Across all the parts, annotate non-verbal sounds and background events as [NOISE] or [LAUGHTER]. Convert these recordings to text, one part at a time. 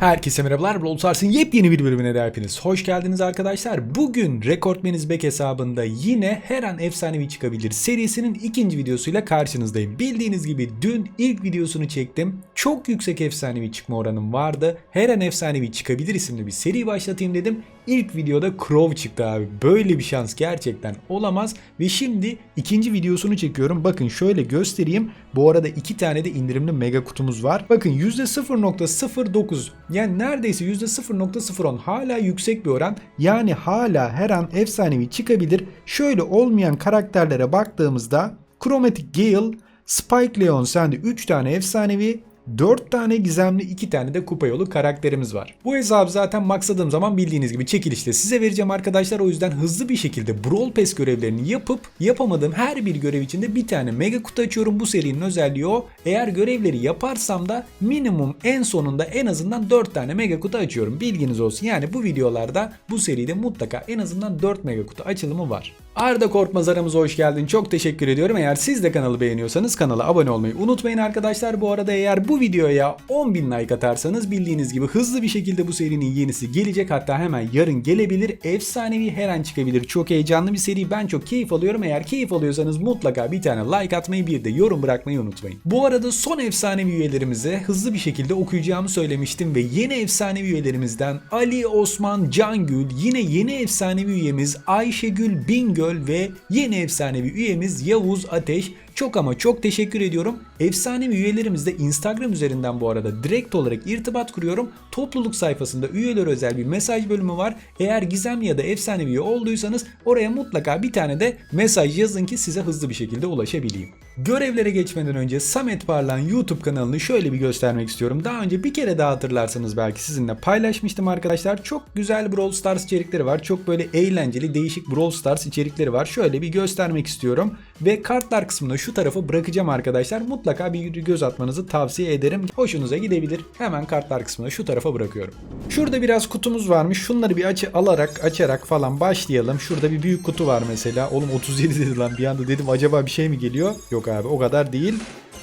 Herkese merhabalar. Brawl Stars'ın yepyeni bir bölümüne de hepiniz hoş geldiniz arkadaşlar. Bugün Rekortmeniz Back hesabında yine her an efsanevi çıkabilir serisinin ikinci videosuyla karşınızdayım. Bildiğiniz gibi dün ilk videosunu çektim. Çok yüksek efsanevi çıkma oranım vardı. Her an efsanevi çıkabilir isimli bir seri başlatayım dedim. İlk videoda Crow çıktı abi. Böyle bir şans gerçekten olamaz. Ve şimdi ikinci videosunu çekiyorum. Bakın şöyle göstereyim. Bu arada iki tane de indirimli mega kutumuz var. Bakın %0.09 yani neredeyse %0.010 hala yüksek bir oran. Yani hala her an efsanevi çıkabilir. Şöyle olmayan karakterlere baktığımızda Chromatic Gale, Spike Leon sende 3 tane efsanevi, 4 tane gizemli 2 tane de kupa yolu karakterimiz var. Bu hesabı zaten maksadığım zaman bildiğiniz gibi çekilişte size vereceğim arkadaşlar. O yüzden hızlı bir şekilde Brawl Pass görevlerini yapıp yapamadığım her bir görev içinde bir tane mega kutu açıyorum. Bu serinin özelliği o. Eğer görevleri yaparsam da minimum en sonunda en azından 4 tane mega kutu açıyorum. Bilginiz olsun. Yani bu videolarda bu seride mutlaka en azından 4 mega kutu açılımı var. Arda Korkmaz aramıza hoş geldin. Çok teşekkür ediyorum. Eğer siz de kanalı beğeniyorsanız kanala abone olmayı unutmayın arkadaşlar. Bu arada eğer bu videoya 10.000 like atarsanız bildiğiniz gibi hızlı bir şekilde bu serinin yenisi gelecek. Hatta hemen yarın gelebilir. Efsanevi her an çıkabilir. Çok heyecanlı bir seri. Ben çok keyif alıyorum. Eğer keyif alıyorsanız mutlaka bir tane like atmayı bir de yorum bırakmayı unutmayın. Bu arada son efsanevi üyelerimize hızlı bir şekilde okuyacağımı söylemiştim ve yeni efsanevi üyelerimizden Ali Osman Cangül, yine yeni efsanevi üyemiz Ayşegül Bingöl ve yeni efsanevi üyemiz Yavuz Ateş çok ama çok teşekkür ediyorum. Efsanevi üyelerimizle Instagram üzerinden bu arada direkt olarak irtibat kuruyorum. Topluluk sayfasında üyeler özel bir mesaj bölümü var. Eğer gizemli ya da efsanevi üye olduysanız oraya mutlaka bir tane de mesaj yazın ki size hızlı bir şekilde ulaşabileyim. Görevlere geçmeden önce Samet Parlan YouTube kanalını şöyle bir göstermek istiyorum. Daha önce bir kere daha hatırlarsanız belki sizinle paylaşmıştım arkadaşlar. Çok güzel Brawl Stars içerikleri var. Çok böyle eğlenceli değişik Brawl Stars içerikleri var. Şöyle bir göstermek istiyorum. Ve kartlar kısmına şu tarafa bırakacağım arkadaşlar. Mutlaka bir göz atmanızı tavsiye ederim. Hoşunuza gidebilir. Hemen kartlar kısmına şu tarafa bırakıyorum. Şurada biraz kutumuz varmış. Şunları bir açı alarak açarak falan başlayalım. Şurada bir büyük kutu var mesela. Oğlum 37 dedi lan bir anda dedim acaba bir şey mi geliyor? Yok abi o kadar değil.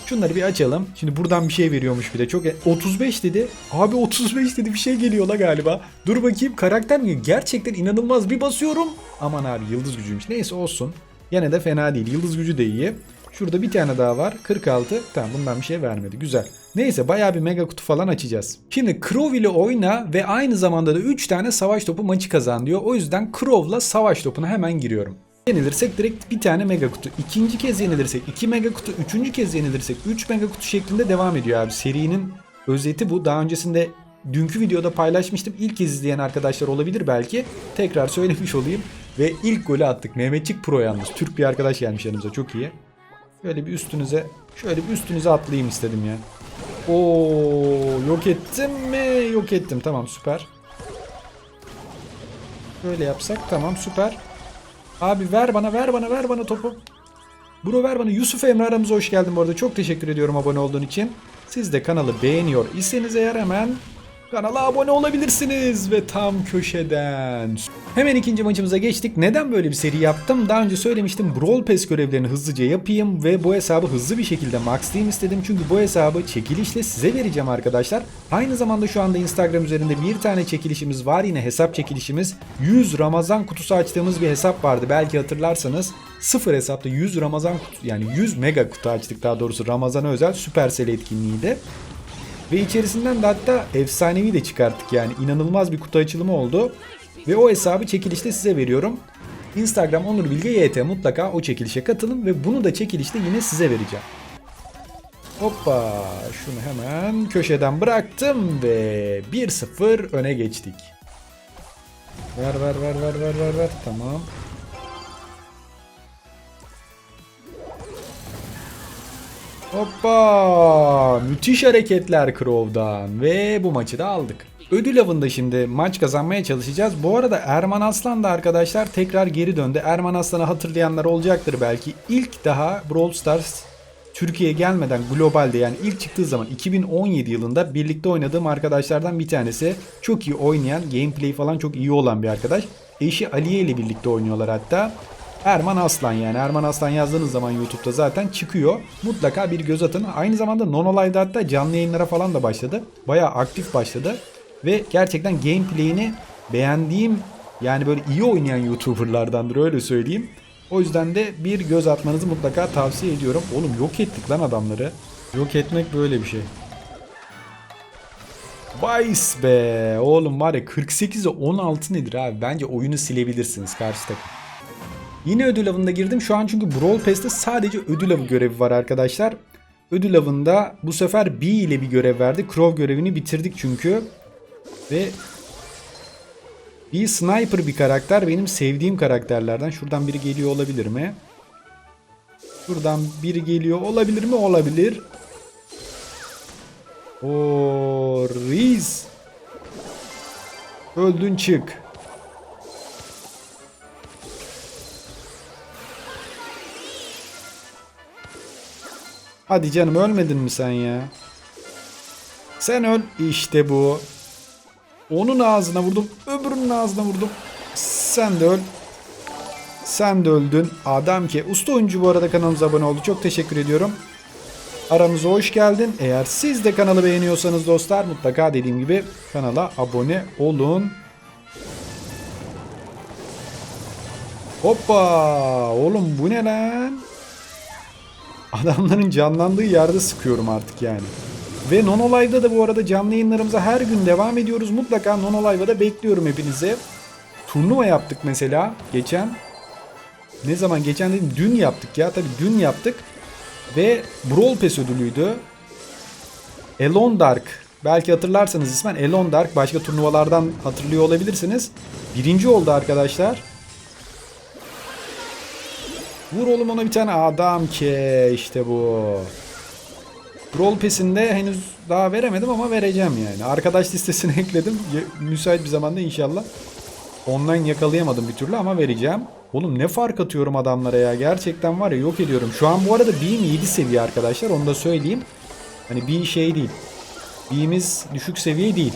Şunları bir açalım. Şimdi buradan bir şey veriyormuş bir de. Çok 35 dedi. Abi 35 dedi bir şey geliyor la galiba. Dur bakayım karakter mi? Gerçekten inanılmaz bir basıyorum. Aman abi yıldız gücüymüş. Neyse olsun. Yine de fena değil. Yıldız gücü de iyi. Şurada bir tane daha var. 46. Tamam bundan bir şey vermedi. Güzel. Neyse bayağı bir mega kutu falan açacağız. Şimdi Crow ile oyna ve aynı zamanda da 3 tane savaş topu maçı kazan diyor. O yüzden Crow'la savaş topuna hemen giriyorum. Yenilirsek direkt bir tane mega kutu. İkinci kez yenilirsek 2 mega kutu. Üçüncü kez yenilirsek 3 mega kutu şeklinde devam ediyor abi. Serinin özeti bu. Daha öncesinde dünkü videoda paylaşmıştım. İlk kez izleyen arkadaşlar olabilir belki. Tekrar söylemiş olayım. Ve ilk golü attık. Mehmetçik Pro yalnız. Türk bir arkadaş gelmiş yanımıza. Çok iyi. Şöyle bir üstünüze şöyle bir üstünüze atlayayım istedim ya. Oo yok ettim mi? Yok ettim. Tamam süper. Böyle yapsak tamam süper. Abi ver bana ver bana ver bana topu. Bro ver bana. Yusuf Emre aramıza hoş geldin bu arada. Çok teşekkür ediyorum abone olduğun için. Siz de kanalı beğeniyor iseniz eğer hemen kanala abone olabilirsiniz ve tam köşeden. Hemen ikinci maçımıza geçtik. Neden böyle bir seri yaptım? Daha önce söylemiştim Brawl Pass görevlerini hızlıca yapayım ve bu hesabı hızlı bir şekilde maxlayayım istedim. Çünkü bu hesabı çekilişle size vereceğim arkadaşlar. Aynı zamanda şu anda Instagram üzerinde bir tane çekilişimiz var. Yine hesap çekilişimiz. 100 Ramazan kutusu açtığımız bir hesap vardı. Belki hatırlarsanız sıfır hesapta 100 Ramazan kutu yani 100 mega kutu açtık daha doğrusu Ramazan'a özel Supercell etkinliğiydi. Ve içerisinden de hatta efsanevi de çıkarttık yani inanılmaz bir kutu açılımı oldu. Ve o hesabı çekilişte size veriyorum. Instagram Onur Bilge YT mutlaka o çekilişe katılın ve bunu da çekilişte yine size vereceğim. Hoppa şunu hemen köşeden bıraktım ve 1-0 öne geçtik. Ver ver ver ver ver ver ver tamam. Hoppa! Müthiş hareketler Crow'dan ve bu maçı da aldık. Ödül avında şimdi maç kazanmaya çalışacağız. Bu arada Erman Aslan da arkadaşlar tekrar geri döndü. Erman Aslan'ı hatırlayanlar olacaktır belki. İlk daha Brawl Stars Türkiye'ye gelmeden globalde yani ilk çıktığı zaman 2017 yılında birlikte oynadığım arkadaşlardan bir tanesi. Çok iyi oynayan, gameplay falan çok iyi olan bir arkadaş. Eşi Aliye ile birlikte oynuyorlar hatta. Erman Aslan yani. Erman Aslan yazdığınız zaman YouTube'da zaten çıkıyor. Mutlaka bir göz atın. Aynı zamanda Nonolive'da hatta canlı yayınlara falan da başladı. Bayağı aktif başladı. Ve gerçekten gameplay'ini beğendiğim yani böyle iyi oynayan YouTuber'lardandır öyle söyleyeyim. O yüzden de bir göz atmanızı mutlaka tavsiye ediyorum. Oğlum yok ettik lan adamları. Yok etmek böyle bir şey. Vice be. Oğlum var ya 48'e 16 nedir abi? Bence oyunu silebilirsiniz karşı takım. Yine ödül avında girdim. Şu an çünkü Brawl Pass'te sadece ödül avı görevi var arkadaşlar. Ödül avında bu sefer B ile bir görev verdi. Crow görevini bitirdik çünkü. Ve bir sniper bir karakter benim sevdiğim karakterlerden. Şuradan biri geliyor olabilir mi? Şuradan biri geliyor olabilir mi? Olabilir. O Reis. Öldün çık. Hadi canım ölmedin mi sen ya? Sen öl. İşte bu. Onun ağzına vurdum. Öbürünün ağzına vurdum. Sen de öl. Sen de öldün. Adam ki. Usta oyuncu bu arada kanalımıza abone oldu. Çok teşekkür ediyorum. Aramıza hoş geldin. Eğer siz de kanalı beğeniyorsanız dostlar mutlaka dediğim gibi kanala abone olun. Hoppa! Oğlum bu ne lan? Adamların canlandığı yerde sıkıyorum artık yani. Ve Nono Live'da da bu arada canlı yayınlarımıza her gün devam ediyoruz. Mutlaka Nono Live'a da bekliyorum hepinizi. Turnuva yaptık mesela geçen. Ne zaman geçen dedim dün yaptık ya tabii dün yaptık. Ve Brawl Pass ödülüydü. Elon Dark. Belki hatırlarsanız ismen Elon Dark. Başka turnuvalardan hatırlıyor olabilirsiniz. Birinci oldu arkadaşlar. Vur oğlum ona bir tane adam ki işte bu. Brawl Pass'inde henüz daha veremedim ama vereceğim yani. Arkadaş listesine [LAUGHS] ekledim. Müsait bir zamanda inşallah. Online yakalayamadım bir türlü ama vereceğim. Oğlum ne fark atıyorum adamlara ya. Gerçekten var ya yok ediyorum. Şu an bu arada Beam 7 seviye arkadaşlar. Onu da söyleyeyim. Hani bir şey değil. Beam'imiz düşük seviye değil.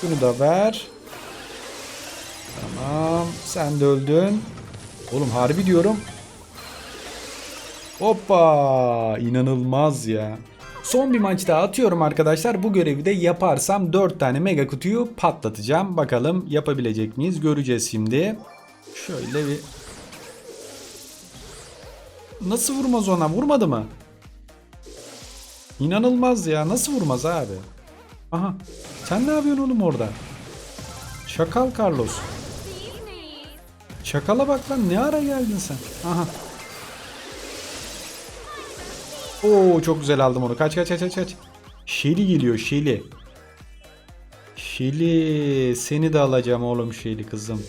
Şunu da ver. Tamam. Sen de öldün. Oğlum harbi diyorum. Hoppa! İnanılmaz ya. Son bir maç daha atıyorum arkadaşlar. Bu görevi de yaparsam 4 tane mega kutuyu patlatacağım. Bakalım yapabilecek miyiz? Göreceğiz şimdi. Şöyle bir... Nasıl vurmaz ona? Vurmadı mı? İnanılmaz ya. Nasıl vurmaz abi? Aha. Sen ne yapıyorsun oğlum orada? Şakal Carlos. Çakala bak lan ne ara geldin sen? Aha. Oo çok güzel aldım onu. Kaç kaç kaç kaç. Şeli geliyor Şeli. Şeli seni de alacağım oğlum Şeli kızım.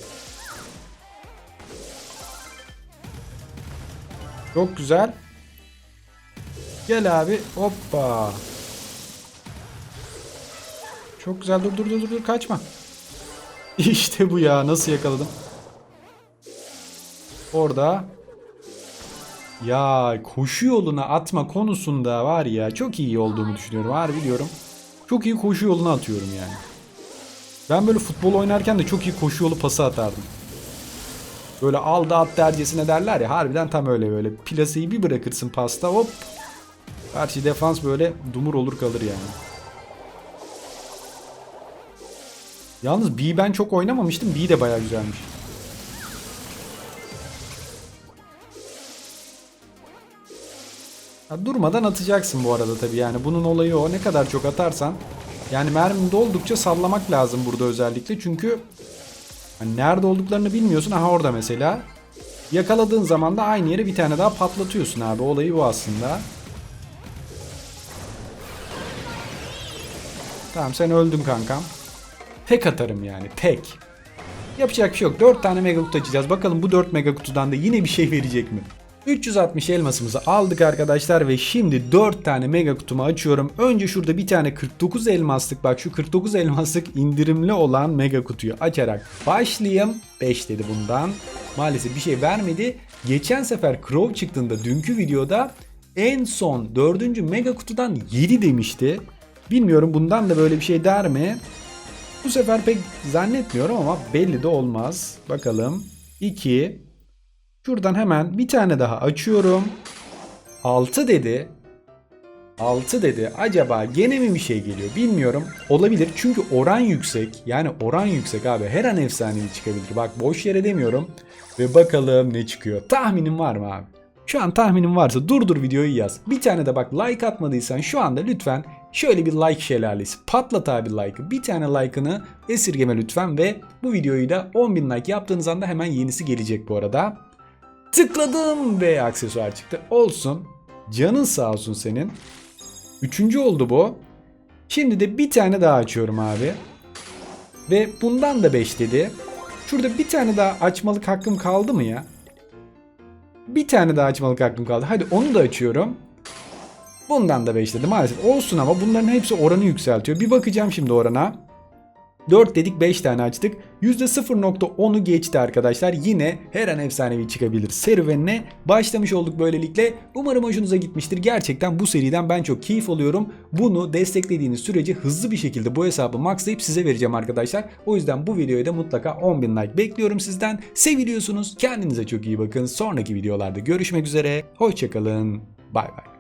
Çok güzel. Gel abi. Hoppa. Çok güzel. Dur dur dur dur kaçma. İşte bu ya. Nasıl yakaladım? Orada ya koşu yoluna atma konusunda var ya çok iyi olduğumu düşünüyorum. Harbi diyorum. Çok iyi koşu yoluna atıyorum yani. Ben böyle futbol oynarken de çok iyi koşu yolu pası atardım. Böyle al da at dercesine derler ya harbiden tam öyle böyle. Plaseyi bir bırakırsın pasta hop. Karşı defans böyle dumur olur kalır yani. Yalnız B ben çok oynamamıştım. B de baya güzelmiş. Ya durmadan atacaksın bu arada tabii yani bunun olayı o. Ne kadar çok atarsan yani mermin doldukça sallamak lazım burada özellikle. Çünkü hani nerede olduklarını bilmiyorsun. Aha orada mesela. Yakaladığın zaman da aynı yere bir tane daha patlatıyorsun abi. Olayı bu aslında. Tamam sen öldün kankam. Tek atarım yani tek. Yapacak bir şey yok. 4 tane mega kutu açacağız. Bakalım bu 4 mega kutudan da yine bir şey verecek mi? 360 elmasımızı aldık arkadaşlar ve şimdi 4 tane mega kutumu açıyorum. Önce şurada bir tane 49 elmaslık bak şu 49 elmaslık indirimli olan mega kutuyu açarak başlayayım. 5 dedi bundan. Maalesef bir şey vermedi. Geçen sefer Crow çıktığında dünkü videoda en son 4. mega kutudan 7 demişti. Bilmiyorum bundan da böyle bir şey der mi? Bu sefer pek zannetmiyorum ama belli de olmaz. Bakalım. 2 Şuradan hemen bir tane daha açıyorum. 6 dedi. 6 dedi. Acaba gene mi bir şey geliyor bilmiyorum. Olabilir çünkü oran yüksek. Yani oran yüksek abi. Her an efsanevi çıkabilir. Bak boş yere demiyorum. Ve bakalım ne çıkıyor. Tahminin var mı abi? Şu an tahminin varsa durdur videoyu yaz. Bir tane de bak like atmadıysan şu anda lütfen şöyle bir like şelalesi. Patlat abi like'ı. Bir tane like'ını esirgeme lütfen ve bu videoyu da 10.000 like yaptığınız anda hemen yenisi gelecek bu arada. Tıkladım ve aksesuar çıktı. Olsun. Canın sağ olsun senin. Üçüncü oldu bu. Şimdi de bir tane daha açıyorum abi. Ve bundan da 5 dedi. Şurada bir tane daha açmalık hakkım kaldı mı ya? Bir tane daha açmalık hakkım kaldı. Hadi onu da açıyorum. Bundan da 5 dedi maalesef. Olsun ama bunların hepsi oranı yükseltiyor. Bir bakacağım şimdi orana. 4 dedik 5 tane açtık. %0.10'u geçti arkadaşlar. Yine her an efsanevi çıkabilir serüvenine başlamış olduk böylelikle. Umarım hoşunuza gitmiştir. Gerçekten bu seriden ben çok keyif alıyorum. Bunu desteklediğiniz sürece hızlı bir şekilde bu hesabı maxlayıp size vereceğim arkadaşlar. O yüzden bu videoya da mutlaka 10.000 like bekliyorum sizden. Seviliyorsunuz. Kendinize çok iyi bakın. Sonraki videolarda görüşmek üzere. Hoşçakalın. Bay bay.